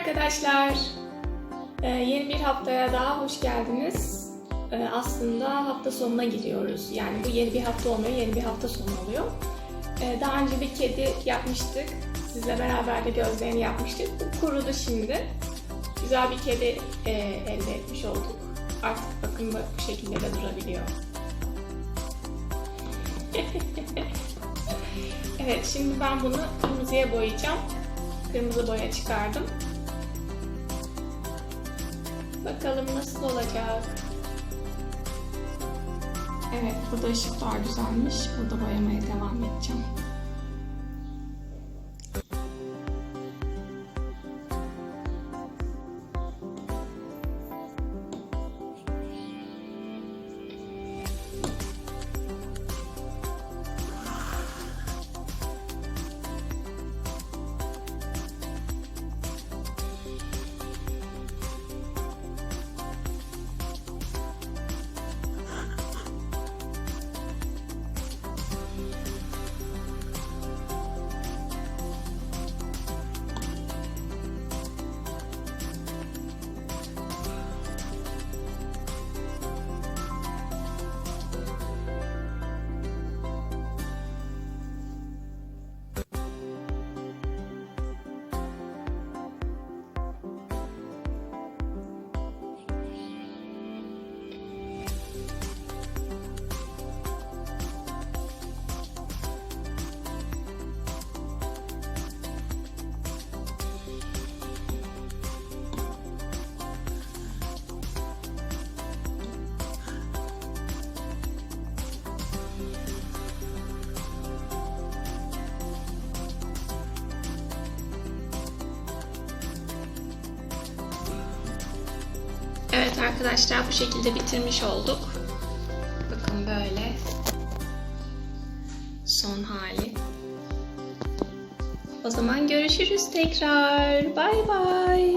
arkadaşlar. Ee, yeni bir haftaya daha hoş geldiniz. Ee, aslında hafta sonuna giriyoruz. Yani bu yeni bir hafta olmuyor, yeni bir hafta sonu oluyor. Ee, daha önce bir kedi yapmıştık. Sizle beraber de gözlerini yapmıştık. Bu kurudu şimdi. Güzel bir kedi e, elde etmiş olduk. Artık bakın bu- şekilde de durabiliyor. evet, şimdi ben bunu kırmızıya boyayacağım. Kırmızı boya çıkardım. Bakalım nasıl olacak. Evet, burada ışıklar düzelmiş. Burada boyamaya devam edeceğim. Arkadaşlar bu şekilde bitirmiş olduk. Bakın böyle. Son hali. O zaman görüşürüz tekrar. Bay bay.